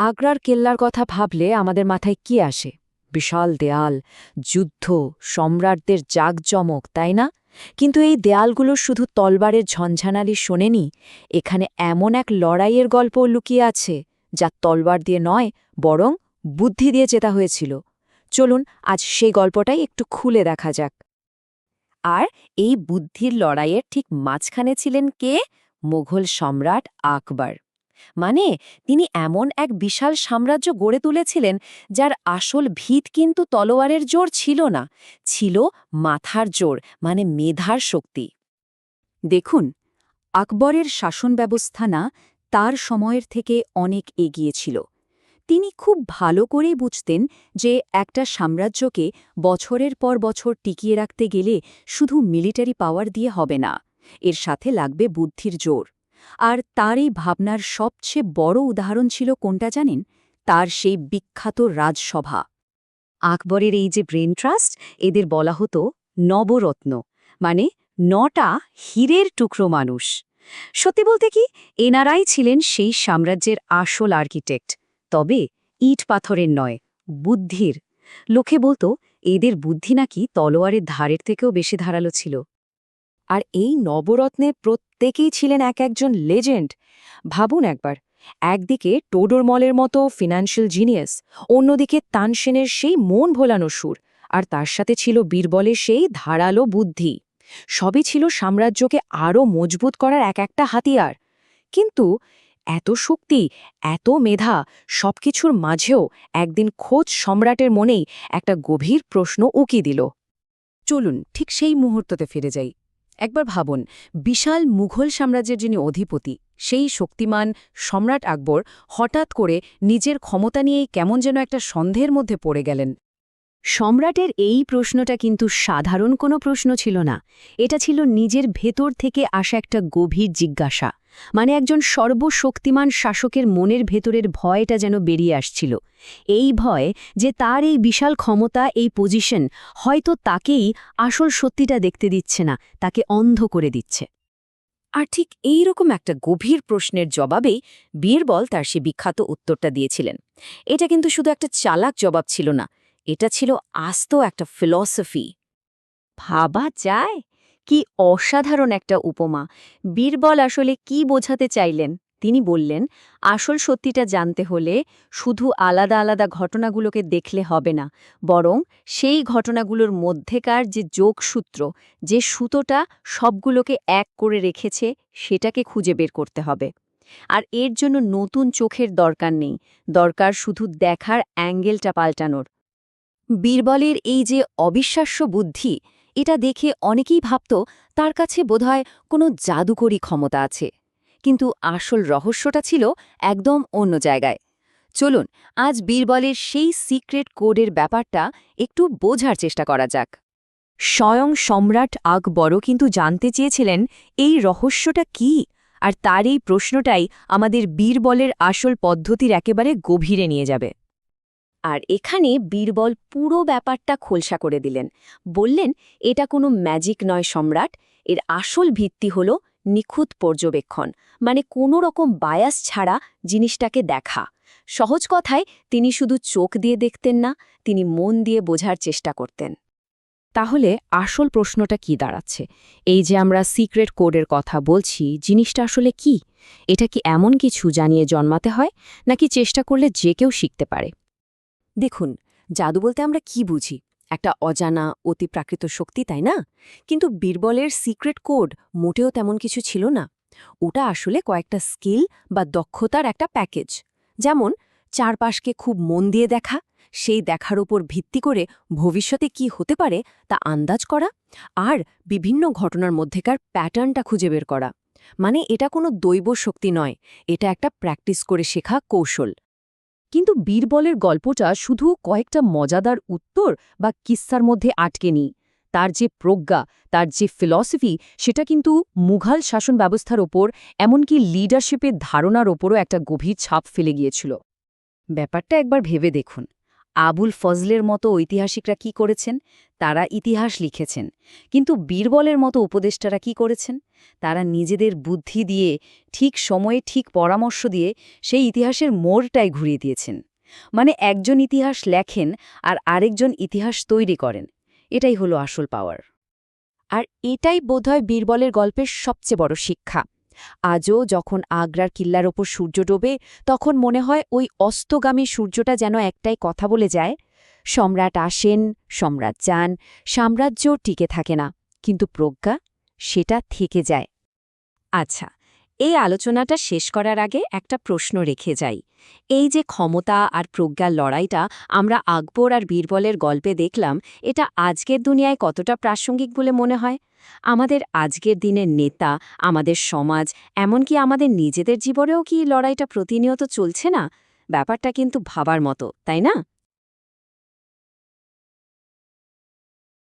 আগ্রার কেল্লার কথা ভাবলে আমাদের মাথায় কি আসে? বিশাল দেয়াল, যুদ্ধ, সম্রাটদের জাকজমক, তাই না? কিন্তু এই দেয়ালগুলো শুধু তলবারের ঝঞ্ঝানালি শোনেনি, এখানে এমন এক লড়াইয়ের গল্প লুকিয়ে আছে, যা তলবার দিয়ে নয়, বরং বুদ্ধি দিয়ে জেতা হয়েছিল। চলুন, আজ সেই গল্পটাই একটু খুলে দেখা যাক। আর এই বুদ্ধির লড়াইয়ের ঠিক মাঝখানে ছিলেন কে? মোঘল সম্রাট আকবর। মানে তিনি এমন এক বিশাল সাম্রাজ্য গড়ে তুলেছিলেন যার আসল ভিত কিন্তু তলোয়ারের জোর ছিল না, ছিল মাথার জোর মানে মেধার শক্তি। দেখুন, আকবরের শাসন ব্যবস্থা না তার সময়ের থেকে অনেক এগিয়ে ছিল। তিনি খুব ভালো করেই বুঝতেন যে একটা সাম্রাজ্যকে বছরের পর বছর টিকিয়ে রাখতে গেলে শুধু মিলিটারি পাওয়ার দিয়ে হবে না, এর সাথে লাগবে বুদ্ধির জোর। আর তার এই ভাবনার সবচেয়ে বড় উদাহরণ ছিল কোনটা জানেন? তার সেই বিখ্যাত রাজসভা। আকবরের এই যে ব্রেন ট্রাস্ট, এদের বলা হতো নবরত্ন মানে নটা হীরের টুকরো মানুষ। সত্যি বলতে কি, এনারাই ছিলেন সেই সাম্রাজ্যের আসল আর্কিটেক্ট। তবে ইট পাথরের নয়, বুদ্ধির। লোকে বলতো, এদের বুদ্ধি নাকি তলোয়ারের ধারের থেকেও বেশি ধারালো ছিল। আর এই নবরত্নের প্রত্যেকেই ছিলেন এক একজন লেজেন্ড। ভাবুন একবার, একদিকে টোডর মলের মতো ফিনান্সিয়াল জিনিয়াস, অন্যদিকে তানসেনের সেই মন ভোলানো সুর, আর তার সাথে ছিল বীরবলের সেই ধারালো বুদ্ধি। সবই ছিল সাম্রাজ্যকে আরও মজবুত করার এক একটা হাতিয়ার। কিন্তু এত শক্তি, এত মেধা, সবকিছুর মাঝেও একদিন খোঁজ সম্রাটের মনেই একটা গভীর প্রশ্ন উকি দিল। চলুন, ঠিক সেই মুহূর্ততে ফিরে যাই। একবার ভাবুন, বিশাল মুঘল সাম্রাজ্যের যিনি অধিপতি, সেই শক্তিমান সম্রাট আকবর হঠাৎ করে নিজের ক্ষমতা নিয়েই কেমন যেন একটা সন্দেহের মধ্যে পড়ে গেলেন। সম্রাটের এই প্রশ্নটা কিন্তু সাধারণ কোনো প্রশ্ন ছিল না। এটা ছিল নিজের ভেতর থেকে আসা একটা গভীর জিজ্ঞাসা। মানে একজন সর্বশক্তিমান শাসকের মনের ভেতরের ভয়টা যেন বেরিয়ে আসছিল। এই ভয় যে তার এই বিশাল ক্ষমতা, এই পজিশন হয়তো তাকেই আসল সত্যিটা দেখতে দিচ্ছে না, তাকে অন্ধ করে দিচ্ছে। আর ঠিক এই রকম একটা গভীর প্রশ্নের জবাবেই বীরবল তার সে বিখ্যাত উত্তরটা দিয়েছিলেন। এটা কিন্তু শুধু একটা চালাক জবাব ছিল না এটা ছিল আস্ত একটা ফিলসফি। ভাবা যায়? কি অসাধারণ একটা উপমা। বীরবল আসলে কি বোঝাতে চাইলেন? তিনি বললেন, আসল সত্যিটা জানতে হলে শুধু আলাদা আলাদা ঘটনাগুলোকে দেখলে হবে না, বরং সেই ঘটনাগুলোর মধ্যেকার যে যোগসূত্র, যে সুতোটা সবগুলোকে এক করে রেখেছে, সেটাকে খুঁজে বের করতে হবে। আর এর জন্য নতুন চোখের দরকার নেই। দরকার শুধু দেখার অ্যাঙ্গেলটা পাল্টানোর। বীরবলের এই যে অবিশ্বাস্য বুদ্ধি, এটা দেখে অনেকেই ভাবত তার কাছে বোধহয় কোনো জাদুকরী ক্ষমতা আছে। কিন্তু আসল রহস্যটা ছিল একদম অন্য জায়গায়। চলুন, আজ বীরবলের সেই সিক্রেট কোডের ব্যাপারটা একটু বোঝার চেষ্টা করা যাক। স্বয়ং সম্রাট আকবরও কিন্তু জানতে চেয়েছিলেন এই রহস্যটা কি, আর তার এই প্রশ্নটাই আমাদের বীরবলের আসল পদ্ধতির একেবারে গভীরে নিয়ে যাবে। আর এখানে বীরবল পুরো ব্যাপারটা খোলসা করে দিলেন। বললেন, এটা কোনো ম্যাজিক নয় সম্রাট, এর আসল ভিত্তি হল নিখুঁত পর্যবেক্ষণ মানে কোনো রকম বায়াস ছাড়া জিনিসটাকে দেখা। সহজ কথায়, তিনি শুধু চোখ দিয়ে দেখতেন না, তিনি মন দিয়ে বোঝার চেষ্টা করতেন। তাহলে আসল প্রশ্নটা কি দাঁড়াচ্ছে? এই যে আমরা সিক্রেট কোডের কথা বলছি, জিনিসটা আসলে কি? এটা কি এমন কিছু জানিয়ে জন্মাতে হয়, নাকি চেষ্টা করলে যে কেউ শিখতে পারে? দেখুন, জাদু বলতে আমরা কি বুঝি? একটা অজানা, অতি প্রাকৃত শক্তি, তাই না? কিন্তু বীরবলের সিক্রেট কোড মোটেও তেমন কিছু ছিল না। ওটা আসলে কয়েকটা স্কিল বা দক্ষতার একটা প্যাকেজ যেমন, চারপাশকে খুব মন দিয়ে দেখা, সেই দেখার উপর ভিত্তি করে ভবিষ্যতে কি হতে পারে তা আন্দাজ করা আর বিভিন্ন ঘটনার মধ্যেকার প্যাটার্নটা খুঁজে বের করা। মানে এটা কোনো দৈব শক্তি নয়, এটা একটা প্র্যাকটিস করে শেখা কৌশল। কিন্তু বীরবলের গল্পটা শুধু কয়েকটা মজাদার উত্তর বা কিস্সার মধ্যে আটকে নি তার যে প্রজ্ঞা, তার যে ফিলসফি সেটা কিন্তু মুঘল শাসন ব্যবস্থার ওপর, এমনকি লিডারশিপের ধারণার ওপরও একটা গভীর ছাপ ফেলে গিয়েছিল। ব্যাপারটা একবার ভেবে দেখুন। আবুল ফজলের মতো ঐতিহাসিকরা কি করেছেন? তারা ইতিহাস লিখেছেন। কিন্তু বীরবলের মতো উপদেষ্টারা কি করেছেন? তারা নিজেদের বুদ্ধি দিয়ে, ঠিক সময়ে ঠিক পরামর্শ দিয়ে সেই ইতিহাসের মোড়টাই ঘুরিয়ে দিয়েছেন। মানে একজন ইতিহাস লেখেন আর আরেকজন ইতিহাস তৈরি করেন। এটাই হলো আসল পাওয়ার। আর এটাই বোধহয় বীরবলের গল্পের সবচেয়ে বড় শিক্ষা। আজও যখন আগ্রার কিল্লার ওপর সূর্য ডোবে, তখন মনে হয় ওই অস্তগামী সূর্যটা যেন একটাই কথা বলে যায়, সম্রাট আসেন, সম্রাট যান, সাম্রাজ্য টিকে থাকে না, কিন্তু প্রজ্ঞা সেটা থেকে যায়। আচ্ছা এই আলোচনাটা শেষ করার আগে একটা প্রশ্ন রেখে যাই। এই যে ক্ষমতা আর প্রজ্ঞার লড়াইটা আমরা আকবর আর বীরবলের গল্পে দেখলাম, এটা আজকের দুনিয়ায় কতটা প্রাসঙ্গিক বলে মনে হয়? আমাদের আজকের দিনের নেতা, আমাদের সমাজ, এমনকি আমাদের নিজেদের জীবনেও কি লড়াইটা প্রতিনিয়ত চলছে না? ব্যাপারটা কিন্তু ভাবার মতো, তাই না?